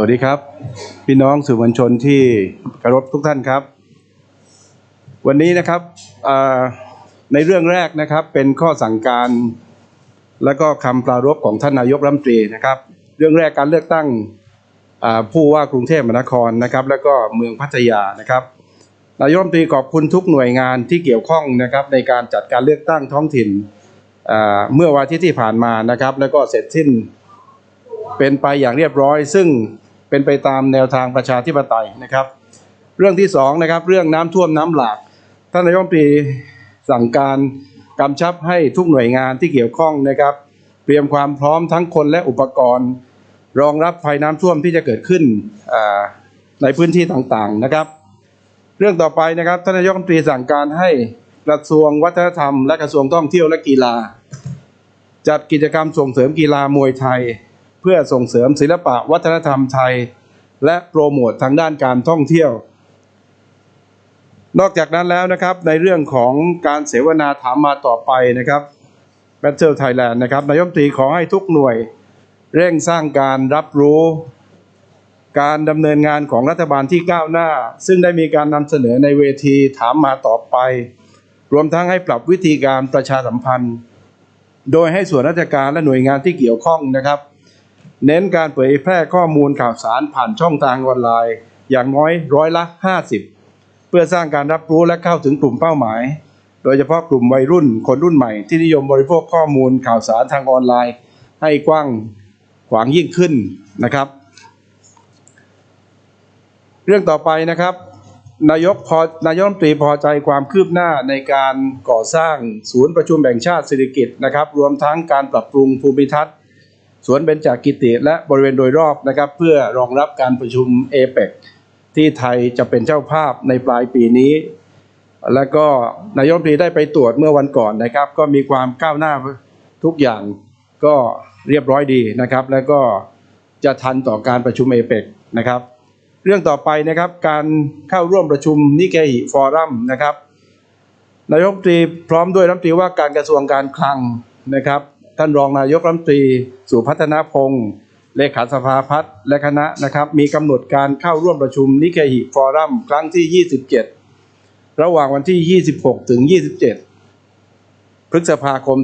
สวัสดีครับ พี่น้องสื่อมวลชนที่เคารพทุกท่านครับ วันนี้นะครับในเรื่องแรกนะครับเป็นข้อสั่งการ และก็คำปรารภของท่านนายกรัฐมนตรีนะครับ เรื่องแรกการเลือกตั้งผู้ว่ากรุงเทพมหานครนะครับ แล้วก็เมืองพัทยานะครับนายกรัฐมนตรีขอบคุณทุกหน่วยงานที่เกี่ยวข้องนะครับ ในการจัดการเลือกตั้งท้องถิ่นเมื่อวันทิตย์ที่ผ่านมานะครับ แล้วก็เสร็จสิ้นเป็นไปอย่างเรียบร้อย ซึ่ง เป็นไปตามแนวทางประชาธิปไตยนะครับ เรื่องที่สองนะครับเรื่องน้ำท่วมน้ำหลากท่านนายกรัฐมนตรีสั่งการกำชับให้ทุกหน่วยงานที่เกี่ยวข้องนะครับ เตรียมความพร้อมทั้งคนและอุปกรณ์ รองรับภัยน้ำท่วมที่จะเกิดขึ้นในพื้นที่ต่างๆนะครับ เรื่องต่อไปนะครับท่านนายกรัฐมนตรีสั่งการให้กระทรวงวัฒนธรรมและกระทรวงท่องเที่ยวและกีฬา จัดกิจกรรมส่งเสริมกีฬามวยไทย พื่อส่งเสริมศิลปะวัฒนธรรมไทย และโปรโมททางด้านการท่องเที่ยว นอกจากนั้นแล้วนะครับในเรื่องของการเสวนาถามมาต่อไปนะครับ Battle Thailand นะครับนายมตรีขอให้ทุกหน่วย เร่งสร้างการรับรู้ การดำเนินงานของรัฐบาลที่ก้าวหน้า ซึ่งได้มีการนำเสนอในเวทีถามมาต่อไป รวมทั้งให้ปรับวิธีการประชาสัมพันธ์ โดยให้ส่วนราชการและหน่วยงานที่เกี่ยวข้องนะครับ เน้นการเผยแพร่ข้อมูลข่าวสารผ่านช่องทางออนไลน์ อย่างน้อยร้อยละ 50 เพื่อสร้างการรับรู้และเข้าถึงกลุ่มเป้าหมาย โดยเฉพาะกลุ่มวัยรุ่นคนรุ่นใหม่ที่นิยมบริโภคข้อมูลข่าวสารทางออนไลน์ ให้กว้างขวางยิ่งขึ้นนะครับ เรื่องต่อไปนะครับ นายกพอนายกรัฐมนตรีพอใจความคืบหน้าในการก่อสร้างศูนย์ประชุมแห่งชาติเศรษฐกิจนะครับ รวมทั้งการปรับปรุงภูมิทัศน์ สวนเบญจกกิติและบริเวณโดยรอบนะครับ เพื่อรองรับการประชุมเอเปที่ไทยจะเป็นเจ้าภาพในปลายปีนี้ แล้วก็นายกรัฐมนตรีได้ไปตรวจเมื่อวันก่อนนะครับ ก็มีความก้าวหน้าทุกอย่างก็เรียบร้อยดีนะครับ แล้วก็จะทันต่อการประชุมเอเปนะครับ เรื่องต่อไปนะครับการเข้าร่วมประชุมนิเคอิฟอรัมนะครับนายกรัฐมนตรีพร้อมด้วยรัฐมนตรีว่าการกระทรวงการคลังนะครับ ท่านรองนายกรัฐมนตรี สุพัฒนพงศ์เลขาสภาพัฒน์และคณะนะครับ มีกำหนดการเข้าร่วมประชุมนิเคอิฟอรัมครั้งที่ 27 ระหว่างวันที่ 26 ถึง 27 พฤษภาคม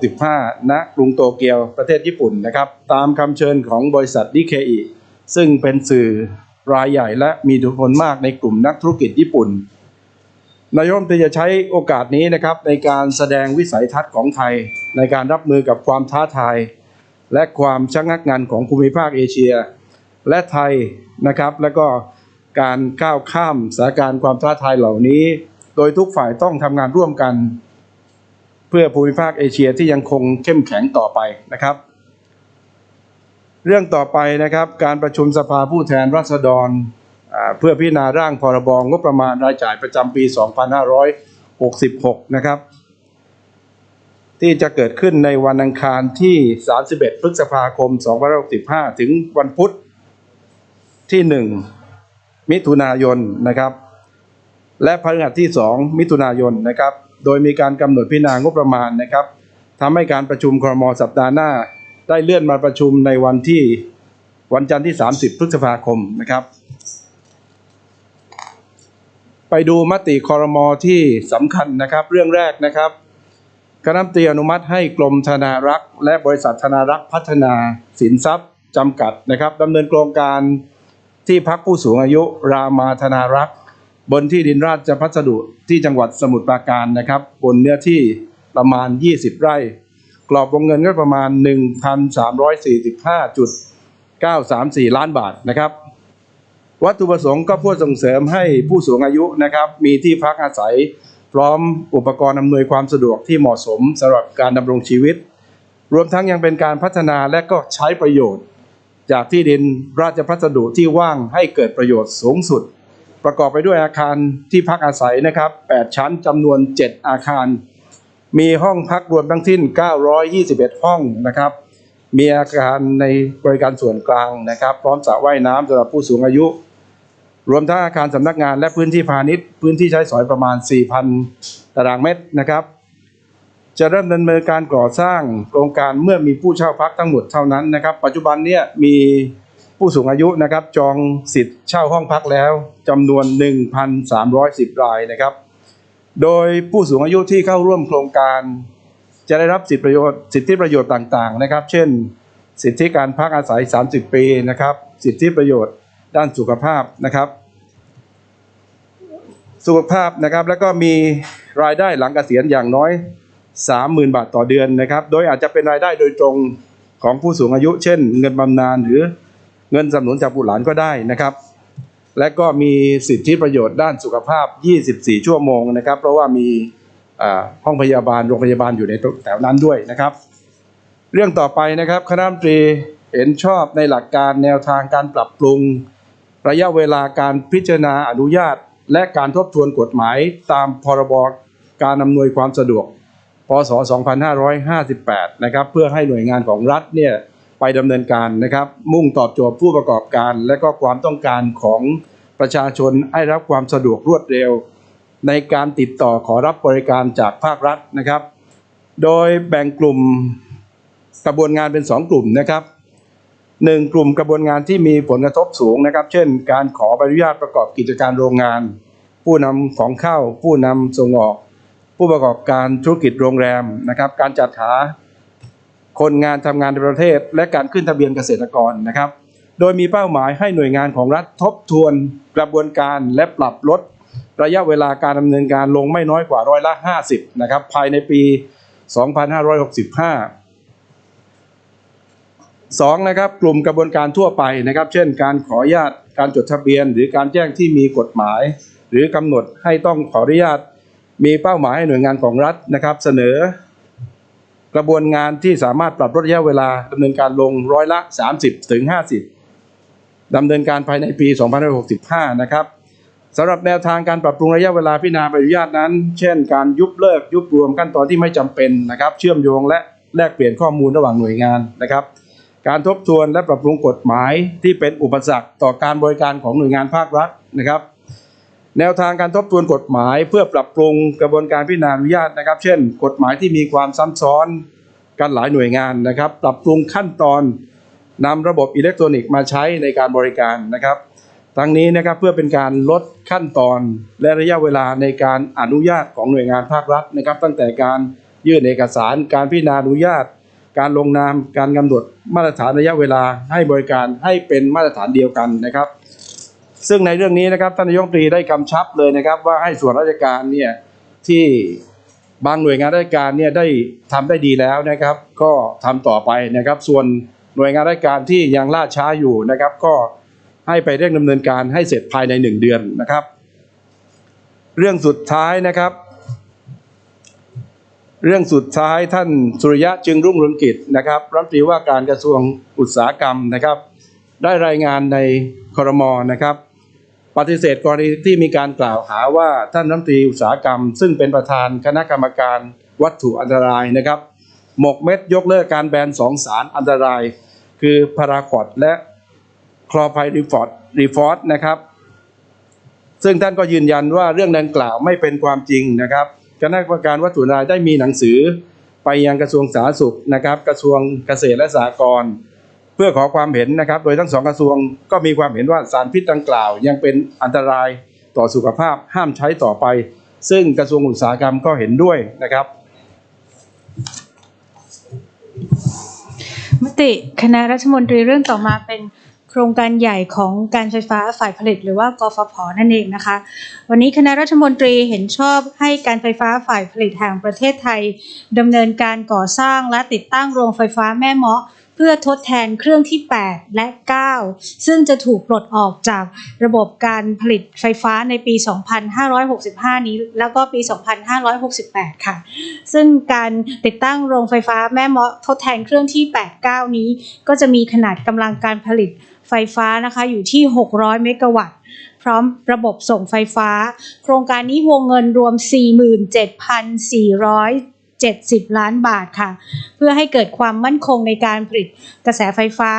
2565 ณ กรุงโตเกียวประเทศญี่ปุ่นนะครับ ตามคำเชิญของบริษัทนิเคอิซึ่งเป็นสื่อรายใหญ่และมีอิทธิพลมากในกลุ่มนักธุรกิจญี่ปุ่น นายมตรีจะใช้โอกาสนี้นะครับในการแสดงวิสัยทัศน์ของไทย ในการรับมือกับความท้าทาย และความชะงักงันของภูมิภาคเอเชีย และไทยนะครับแล้วก็การก้าวข้ามสถานการณ์ความท้าทายเหล่านี้ โดยทุกฝ่ายต้องทำงานร่วมกัน เพื่อภูมิภาคเอเชียที่ยังคงเข้มแข็งต่อไปนะครับ เรื่องต่อไปนะครับการประชุมสภาผู้แทนราษฎร เพื่อพิจารณาร่างพรบงบประมาณรายจ่ายประจำปี 2566 นะครับ ที่จะเกิดขึ้นในวันอังคารที่ 31 พฤษภาคม 2565 ถึงวันพุธที่ 1 มิถุนายนนะครับ และพฤหัสที่ 2 มิถุนายนนะครับ โดยมีการกำหนดพิจารณางบประมาณนะครับทำให้การประชุมครมสัปดาห์หน้าได้เลื่อนมาประชุมในวันที่วันจันทร์ที่ 30 พฤษภาคมนะครับ ไปดูมติคอรมอที่สำคัญนะครับ เรื่องแรกนะครับคณะรัฐมนตรีอนุมัติให้กรมธนารักษ์และบริษัทธนารักษ์พัฒนาสินทรัพย์จำกัดนะครับดำเนินโครงการที่พักผู้สูงอายุรามาธนารักษ์ บนที่ดินราชพัสดุที่จังหวัดสมุทรปราการนะครับ บนเนื้อที่ประมาณ 20 ไร่ กรอบวงเงินก็ประมาณ 1,345.934 ล้านบาทนะครับ วัตถุประสงค์ก็เพื่อส่งเสริมให้ผู้สูงอายุนะครับ มีที่พักอาศัย พร้อมอุปกรณ์อำนวยความสะดวกที่เหมาะสมสำหรับการดำรงชีวิต รวมทั้งยังเป็นการพัฒนาและก็ใช้ประโยชน์ จากที่ดินราชพัสดุที่ว่างให้เกิดประโยชน์สูงสุด ประกอบไปด้วยอาคารที่พักอาศัยนะครับ 8 ชั้นจำนวน 7 อาคาร มีห้องพักรวมทั้งสิ้น 921 ห้องนะครับมีอาคารในบริการส่วนกลางนะครับ พร้อมสระว่ายน้ำสำหรับผู้สูงอายุ รวมทั้งอาคารสำนักงานและพื้นที่พาณิชย์ พื้นที่ใช้สอยประมาณ 4,000 ตารางเมตรนะครับ จะเริ่มดำเนินการก่อสร้างโครงการเมื่อมีผู้เช่าพักทั้งหมดเท่านั้นนะครับ ปัจจุบันเนี่ยมีผู้สูงอายุนะครับจองสิทธิ์เช่าห้องพักแล้วจำนวน 1,310 รายนะครับ โดยผู้สูงอายุที่เข้าร่วมโครงการ จะได้รับสิทธิประโยชน์สิทธิประโยชน์ต่างๆนะครับ เช่น สิทธิการพักอาศัย 30 ปีนะครับ สิทธิประโยชน์ ด้านสุขภาพนะครับ สุขภาพนะครับแล้วก็มีรายได้หลังเกษียณอย่างน้อย 30,000 บาทต่อเดือนนะครับ โดยอาจจะเป็นรายได้โดยตรงของผู้สูงอายุ เช่น เงินบำนาญหรือเงินสนับสนุนจากบุตรหลานก็ได้นะครับ และก็มีสิทธิประโยชน์ด้านสุขภาพ 24 ชั่วโมงนะครับ เพราะว่ามีห้องพยาบาลโรงพยาบาลอยู่ในแถวนั้นด้วยนะครับ เรื่องต่อไปนะครับคณะรัฐมนตรีเห็นชอบในหลักการแนวทางการปรับปรุง ระยะเวลาการพิจารณาอนุญาต และการทบทวนกฎหมายตามพรบการอำนวยความสะดวก พศ 2558 นะครับ เพื่อให้หน่วยงานของรัฐเนี่ยไปดำเนินการนะครับ มุ่งตอบโจทย์ผู้ประกอบการ และก็ความต้องการของประชาชนให้รับความสะดวกรวดเร็ว ในการติดต่อขอรับบริการจากภาครัฐนะครับ โดยแบ่งกลุ่มกระบวนงานเป็น 2 กลุ่มนะครับ หนึ่งกลุ่มกระบวนงานที่มีผลกระทบสูงนะครับ เช่น การขอใบอนุญาตประกอบกิจการโรงงาน ผู้นำของเข้า ผู้นำส่งออก ผู้ประกอบการธุรกิจโรงแรมนะครับ การจัดหาคนงานทำงานในประเทศ และการขึ้นทะเบียนเกษตรกรนะครับ โดยมีเป้าหมายให้หน่วยงานของรัฐทบทวนกระบวนการและปรับลดระยะเวลาการดำเนินการลงไม่น้อยกว่าร้อยละ 50 นะครับ ภายในปี 2565 สองนะครับกลุ่มกระบวนการทั่วไปนะครับ เช่น การขออนุญาตการจดทะเบียน หรือการแจ้งที่มีกฎหมาย หรือกำหนดให้ต้องขออนุญาต มีเป้าหมายให้หน่วยงานของรัฐนะครับ เสนอ กระบวนงานที่สามารถปรับลดระยะเวลาดำเนินการลงร้อยละ 30ถึง50ดำเนินการภายในปี 2565 นะครับสำหรับแนวทางการปรับปรุงระยะเวลาพิจารณาใบอนุญาตนั้น เช่น การยุบเลิกยุบรวมขั้นตอนที่ไม่จำเป็นนะครับ เชื่อมโยงและแลกเปลี่ยนข้อมูลระหว่างหน่วยงานนะครับ การทบทวนและปรับปรุงกฎหมายที่เป็นอุปสรรคต่อการบริการของหน่วยงานภาครัฐนะครับ แนวทางการทบทวนกฎหมายเพื่อปรับปรุงกระบวนการพิจารณาอนุญาตนะครับ เช่น กฎหมายที่มีความซ้ำซ้อนกันหลายหน่วยงานนะครับ ปรับปรุงขั้นตอนนำระบบอิเล็กทรอนิกส์มาใช้ในการบริการนะครับ ทั้งนี้นะครับเพื่อเป็นการลดขั้นตอนและระยะเวลาในการอนุญาตของหน่วยงานภาครัฐนะครับ ตั้งแต่การยื่นเอกสารการพิจารณาอนุญาต การลงนามการกำหนดมาตรฐานระยะเวลาให้บริการให้เป็นมาตรฐานเดียวกันนะครับ ซึ่งในเรื่องนี้นะครับท่านนายกรัฐมนตรีได้กำชับเลยนะครับ ว่าให้ส่วนราชการเนี่ยที่บางหน่วยงานราชการเนี่ยได้ทำได้ดีแล้วนะครับ ก็ทำต่อไปนะครับ ส่วนหน่วยงานราชการที่ยังล่าช้าอยู่นะครับ ก็ให้ไปเร่งดำเนินการให้เสร็จภายในหนึ่งเดือนนะครับ เรื่องสุดท้ายนะครับ เรื่องสุดท้ายท่านสุริยะจึงรุ่งเรืองกิจนะครับรัฐมนตรีว่าการกระทรวงอุตสาหกรรมนะครับ ได้รายงานในครมอนะครับ ปฏิเสธกรณีที่มีการกล่าวหาว่าท่านรัฐมนตรีอุตสาหกรรม ซึ่งเป็นประธานคณะกรรมการวัตถุอันตรายนะครับ หมกเม็ดยกเลิกการแบนสองสารอันตราย คือพาราคอดและคลอไพรีฟอร์ดรีฟอร์ดนะครับ ซึ่งท่านก็ยืนยันว่าเรื่องดังกล่าวไม่เป็นความจริงนะครับ คณะกรรมการวัตถุนตรายได้มีหนังสือไปยังกระทรวงสาธารณสุขนะครับ กระทรวงเกษตรและสหกรณ์เพื่อขอความเห็นนะครับ โดยทั้งสองกระทรวงก็มีความเห็นว่าสารพิษดังกล่าว ยังเป็นอันตรายต่อสุขภาพห้ามใช้ต่อไป ซึ่งกระทรวงอุตสาหกรรมก็เห็นด้วยนะครับ มติคณะรัฐมนตรีเรื่องต่อมาเป็น โครงการใหญ่ของการไฟฟ้าฝ่ายผลิต หรือว่ากฟผนั่นเองนะคะ วันนี้คณะรัฐมนตรีเห็นชอบให้การไฟฟ้าฝ่ายผลิตแห่งประเทศไทยดำเนินการก่อสร้างและติดตั้งโรงไฟฟ้าแม่เมาะ พื่อทดแทนเครื่องที่ 8 และ 9 ซึ่งจะถูกปลดออกจากระบบการผลิตไฟฟ้าในปี 2565 นี้ แล้วก็ปี 2568 ค่ะ ซึ่งการติดตั้งโรงไฟฟ้าแม่เมาะทดแทนเครื่องที่ 8 9 นี้ ก็จะมีขนาดกำลังการผลิตไฟฟ้านะคะอยู่ที่ 600 เมกะวัตต์พร้อมระบบส่งไฟฟ้า โครงการนี้วงเงินรวม 47,400 70 ล้านบาทค่ะ เพื่อให้เกิดความมั่นคงในการผลิตกระแสไฟฟ้า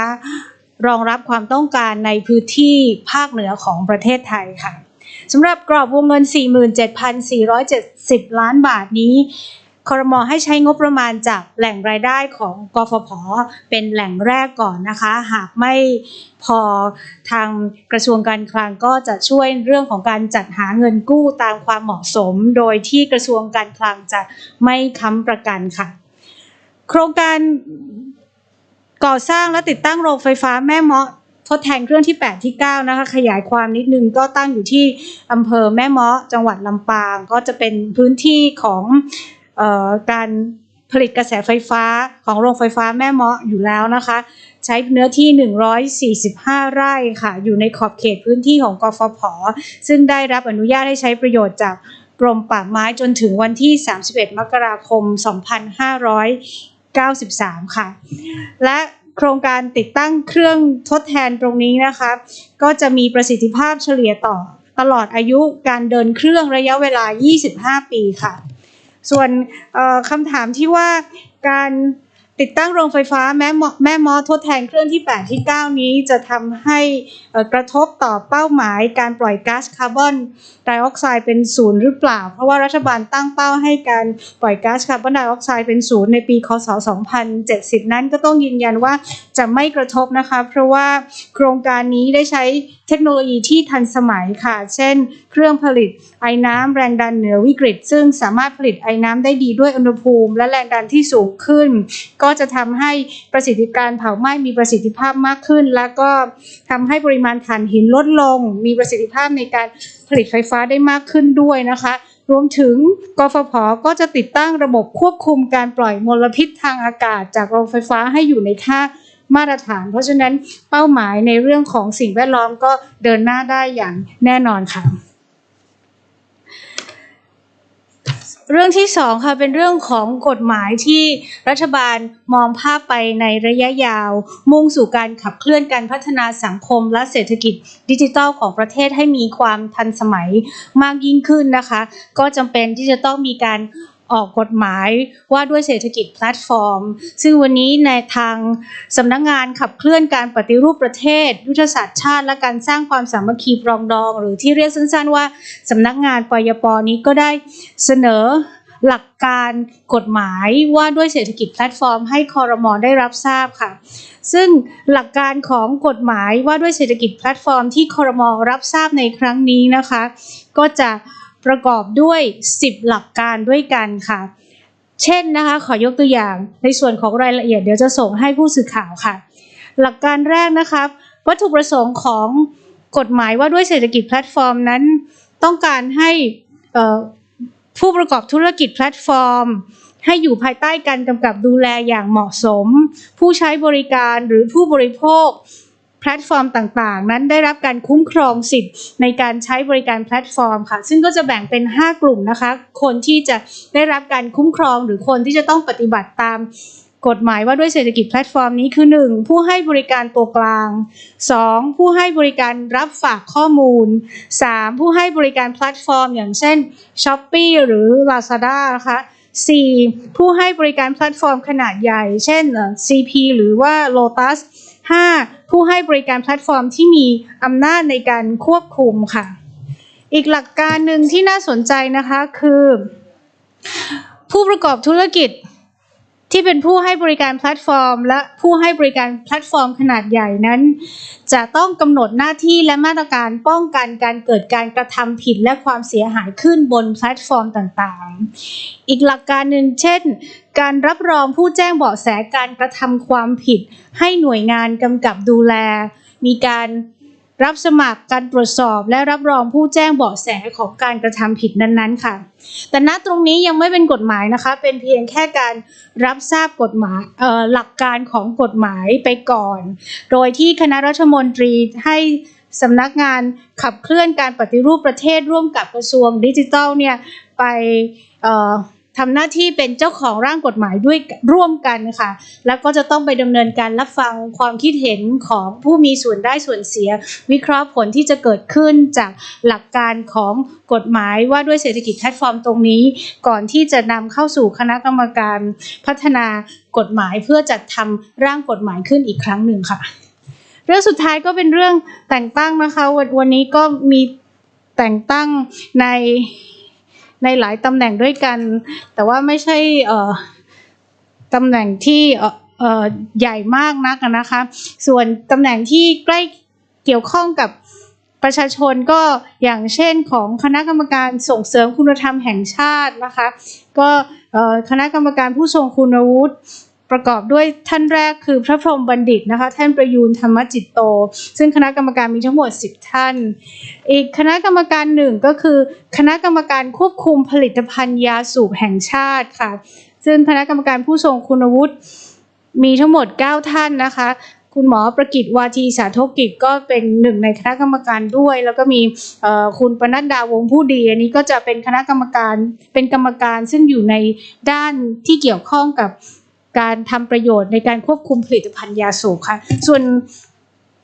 รองรับความต้องการในพื้นที่ภาคเหนือของประเทศไทยค่ะสำหรับกรอบวงเงิน 47,470 ล้านบาทนี้ คอรมอให้ใช้งบประมาณจากแหล่งรายได้ของกฟผเป็นแหล่งแรกก่อนนะคะ หากไม่พอทางกระทรวงการคลังก็จะช่วยเรื่องของการจัดหาเงินกู้ตามความเหมาะสม โดยที่กระทรวงการคลังจะไม่ค้ำประกันค่ะ โครงการก่อสร้างและติดตั้งโรงไฟฟ้าแม่เมาะทดแทนเครื่องที่ 8 ที่ 9 นะคะ ขยายความนิดนึงก็ตั้งอยู่ที่อำเภอแม่เมาะจังหวัดลำปาง ก็จะเป็นพื้นที่ของ การผลิตกระแสไฟฟ้าของโรงไฟฟ้าแม่เมาะอยู่แล้วนะคะ ใช้เนื้อที่ 145 ไร่ค่ะ อยู่ในขอบเขตพื้นที่ของกฟผ ซึ่งได้รับอนุญาตให้ใช้ประโยชน์จากกรมป่าไม้จนถึงวันที่ 31 มกราคม 2593 ค่ะ และโครงการติดตั้งเครื่องทดแทนตรงนี้นะคะ ก็จะมีประสิทธิภาพเฉลี่ยต่อตลอดอายุการเดินเครื่องระยะเวลา 25 ปีค่ะ ส่วนคำถามที่ว่าการติดตั้งโรงไฟฟ้าแม่มอแม่มอทดแทนเครื่องที่ 8 ที่ 9 นี้จะทำให้กระทบต่อเป้าหมายการปล่อยก๊าซคาร์บอนไดออกไซด์เป็นศูนย์หรือเปล่า เพราะว่ารัฐบาลตั้งเป้าให้การปล่อยก๊าซคาร์บอนไดออกไซด์เป็นศูนย์ในปีคศ 2070 นั้นก็ต้องยืนยันว่าจะไม่กระทบนะคะ เพราะว่าโครงการนี้ได้ใช้ เทคโนโลยีที่ทันสมัยค่ะ เช่น เครื่องผลิตไอ้น้ำแรงดันเหนือวิกฤต ซึ่งสามารถผลิตไอ้น้ำได้ดีด้วยอุณหภูมิ และแรงดันที่สูงขึ้น ก็จะทำให้ประสิทธิการเผาไหม้มีประสิทธิภาพมากขึ้น แล้วก็ทำให้ปริมาณถ่านหินลดลง มีประสิทธิภาพในการผลิตไฟฟ้าได้มากขึ้นด้วยนะคะรวมถึงกฟผก็จะติดตั้งระบบควบคุมการปล่อยมลพิษทางอากาศจากโรงไฟฟ้าให้อยู่ในค่า มาตรฐาน เพราะฉะนั้นเป้าหมายในเรื่องของสิ่งแวดล้อมก็เดินหน้าได้อย่างแน่นอนค่ะ เรื่องที่สองค่ะเป็นเรื่องของกฎหมายที่รัฐบาลมองภาพไปในระยะยาว มุ่งสู่การขับเคลื่อนการพัฒนาสังคมและเศรษฐกิจดิจิทัลของประเทศให้มีความทันสมัยมากยิ่งขึ้นนะคะ ก็จำเป็นที่จะต้องมีการ ออกกฎหมายว่าด้วยเศรษฐกิจแพลตฟอร์ม ซึ่งวันนี้ในทางสำนักงานขับเคลื่อนการปฏิรูปประเทศ ยุทธศาสตร์ชาติและการสร้างความสามัคคีปรองดอง หรือที่เรียกสั้นๆว่าสำนักงานปยปนี้ก็ได้เสนอหลักการกฎหมายว่าด้วยเศรษฐกิจแพลตฟอร์ม ให้คอรมอได้รับทราบค่ะ ซึ่งหลักการของกฎหมายว่าด้วยเศรษฐกิจแพลตฟอร์ม ที่คอรมอรับทราบในครั้งนี้นะคะ ก็จะ ประกอบด้วย 10 หลักการด้วยกันค่ะ เช่นนะคะขอยกตัวอย่างในส่วนของรายละเอียดเดี๋ยวจะส่งให้ผู้สื่อข่าวค่ะ หลักการแรกนะคะวัตถุประสงค์ของกฎหมายว่าด้วยเศรษฐกิจแพลตฟอร์มนั้นต้องการให้ผู้ประกอบธุรกิจแพลตฟอร์ม ให้อยู่ภายใต้การกำกับดูแลอย่างเหมาะสม ผู้ใช้บริการหรือผู้บริโภค แพลตฟอร์มต่างๆ นั้นได้รับการคุ้มครองสิทธิ์ในการใช้บริการแพลตฟอร์มค่ะ ซึ่งก็จะแบ่งเป็น 5 กลุ่มนะคะ คนที่จะได้รับการคุ้มครองหรือคนที่จะต้องปฏิบัติตามกฎหมายว่าด้วยเศรษฐกิจแพลตฟอร์มนี้คือ 1. ผู้ให้บริการตัวกลาง 2. ผู้ให้บริการรับฝากข้อมูล 3. ผู้ให้บริการแพลตฟอร์ม อย่างเช่น s h o p e e หรือ Lazada นะคะ 4. ผู้ให้บริการแพลตฟอร์มขนาดใหญ่ เช่นเอ่อ CP หรือว่า Lotus 5. ผู้ให้บริการแพลตฟอร์มที่มีอำนาจในการควบคุมค่ะ อีกหลักการหนึ่งที่น่าสนใจนะคะคือ ผู้ประกอบธุรกิจ ที่เป็นผู้ให้บริการแพลตฟอร์ม และผู้ให้บริการแพลตฟอร์มขนาดใหญ่นั้น จะต้องกำหนดหน้าที่และมาตรการป้องกันการเกิดการกระทำผิดและความเสียหายขึ้นบนแพลตฟอร์มต่างๆ อีกหลักการหนึ่งเช่น การรับรองผู้แจ้งเบาะแสการกระทำความผิด ให้หน่วยงานกำกับดูแล มีการ รับสมัครการตรวจสอบ และรับรองผู้แจ้งเบาะแสของการกระทำผิดนั้นๆค่ะ แต่ณตรงนี้ยังไม่เป็นกฎหมายนะคะ เป็นเพียงแค่การรับทราบกฎหมายหลักการของกฎหมายไปก่อน โดยที่คณะรัฐมนตรีให้สำนักงานขับเคลื่อนการปฏิรูปประเทศร่วมกับกระทรวงดิจิทัลเนี่ยไป ทำหน้าที่เป็นเจ้าของร่างกฎหมายด้วยร่วมกันค่ะ แล้วก็จะต้องไปดำเนินการรับฟังความคิดเห็นของผู้มีส่วนได้ส่วนเสีย วิเคราะห์ผลที่จะเกิดขึ้นจากหลักการของกฎหมายว่าด้วยเศรษฐกิจแพลตฟอร์มตรงนี้ ก่อนที่จะนำเข้าสู่คณะกรรมการพัฒนากฎหมายเพื่อจัดทำร่างกฎหมายขึ้นอีกครั้งหนึ่งค่ะ เรื่องสุดท้ายก็เป็นเรื่องแต่งตั้งนะคะวันวันนี้ก็มีแต่งตั้งใน ในหลายตำแหน่งด้วยกัน แต่ว่าไม่ใช่ตำแหน่งที่ใหญ่มากนักนะคะ ส่วนตำแหน่งที่ใกล้เกี่ยวข้องกับประชาชนก็อย่างเช่นของคณะกรรมการส่งเสริมคุณธรรมแห่งชาตินะคะ ก็คณะกรรมการผู้ทรงคุณวุฒิ ประกอบด้วยท่านแรกคือพระพรหมบัณฑิตนะคะท่านประยูนธรรมจิตโต ซึ่งคณะกรรมการมีทั้งหมด 10 ท่าน อีกคณะกรรมการหนึ่งก็คือ คณะกรรมการควบคุมผลิตภัณฑ์ยาสูบแห่งชาติค่ะ ซึ่งคณะกรรมการผู้ทรงคุณวุฒิมีทั้งหมด 9 ท่านนะคะคุณหมอประกิตวาทีสาธกิจก็เป็นหนึ่งในคณะกรรมการด้วย แล้วก็มีคุณปนัดดาวงผู้ดีอันนี้ก็จะเป็นคณะกรรมการเป็นกรรมการซึ่งอยู่ในด้านที่เกี่ยวข้องกับ การทำประโยชน์ในการควบคุมผลิตภัณฑ์ยาสูบค่ะ ส่วน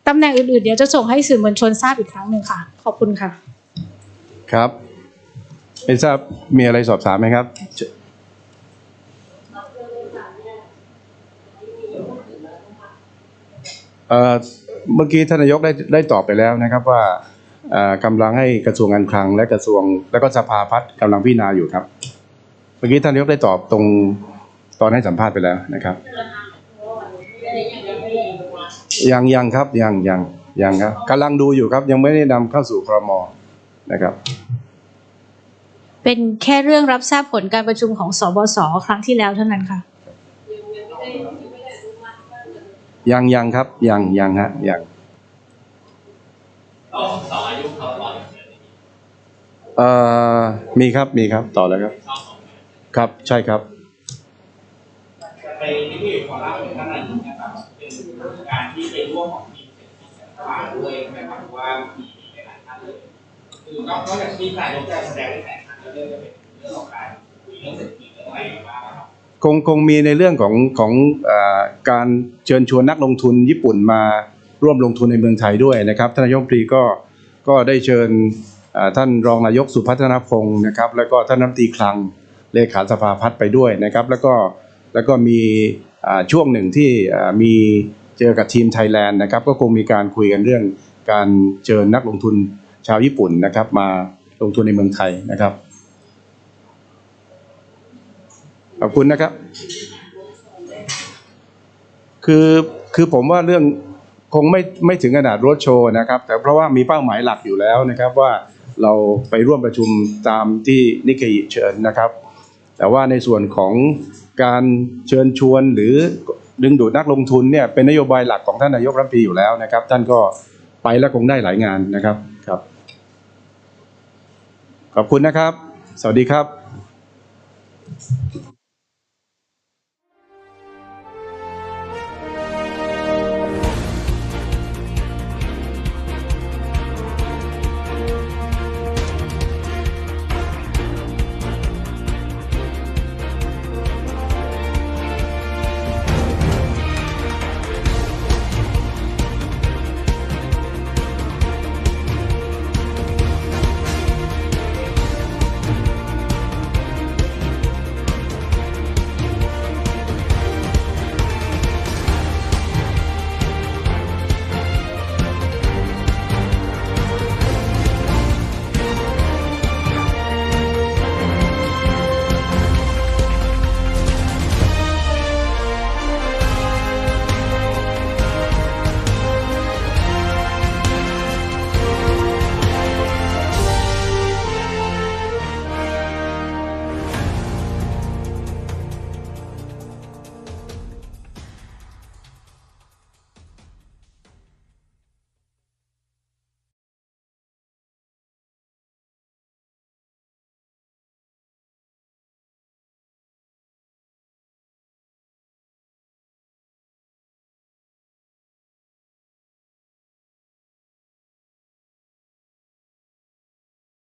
ตำแหน่งอื่นๆ เดี๋ยวจะส่งให้สื่อมวลชนทราบอีกครั้งหนึ่งค่ะ ขอบคุณค่ะ ครับไม่ทราบมีอะไรสอบถามไหมครับเอ่อเมื่อกี้ท่านนายกได้ได้ตอบไปแล้วนะครับว่าเอ่อกำลังให้กระทรวงการคลังและกระทรวงและก็สภาพัฒน์กำลังพิจารณาอยู่ครับ เมื่อกี้ท่านนายกได้ตอบตรง ตอนให้สัมภาษณ์ไปแล้วนะครับ ยังยังครับยังยังยังครับกำลังดูอยู่ครับ ยังไม่ได้นำเข้าสู่ครมนะครับ เป็นแค่เรื่องรับทราบผลการประชุมของสบสครั้งที่แล้วเท่านั้นค่ะ ยังยังครับยังยังฮะยังเอ่อมีครับมีครับต่อแล้วครับ ครับใช่ครับไป ที่ขอเล่าถึงท่านนายกนะครับเป็นการที่ไปร่วมของทีมเศรษฐกิจสาด้วยนะครับว่ามีหลายท่านเลยคือนอกจากที่นายกจะแสดงให้แสงท่านแล้วเรื่องจะเป็นเรื่องของการคุยเรื่องเศรษฐกิจเรื่องอะไรบ้างครับคงคงมีในเรื่องของของอการเชิญชวนนักลงทุนญี่ปุ่นมาร่วมลงทุนในเมืองไทยด้วยนะครับท่านนายกรัฐมนตรีก็ก็ได้เชิญท่านรองนายกสุพัฒนพงศ์นะครับ แล้วก็ท่านน้ำตีคลังเลขาสภาพัฒน์ไปด้วยนะครับ แล้วก็ แล้วก็มีช่วงหนึ่งที่มีเจอกับทีมไทยแลนด์นะครับก็คงมีการคุยกันเรื่องการเชิญนักลงทุนชาวญี่ปุ่นนะครับมาลงทุนในเมืองไทยนะครับ ขอบคุณนะครับ คือคือผมว่าเรื่องคงไม่ไม่ถึงขนาดรถโชว์นะครับ แต่เพราะว่ามีเป้าหมายหลักอยู่แล้วนะครับว่าเราไปร่วมประชุมตามที่นิเคอิเชิญนะครับ แต่ว่าในส่วนของ การเชิญชวนหรือดึงดูดนักลงทุนเนี่ยเป็นนโยบายหลักของท่านนายกรัฐมนตรีอยู่แล้วนะครับ ท่านก็ไปแล้วคงได้หลายงานนะครับครับ ขอบคุณนะครับ สวัสดีครับ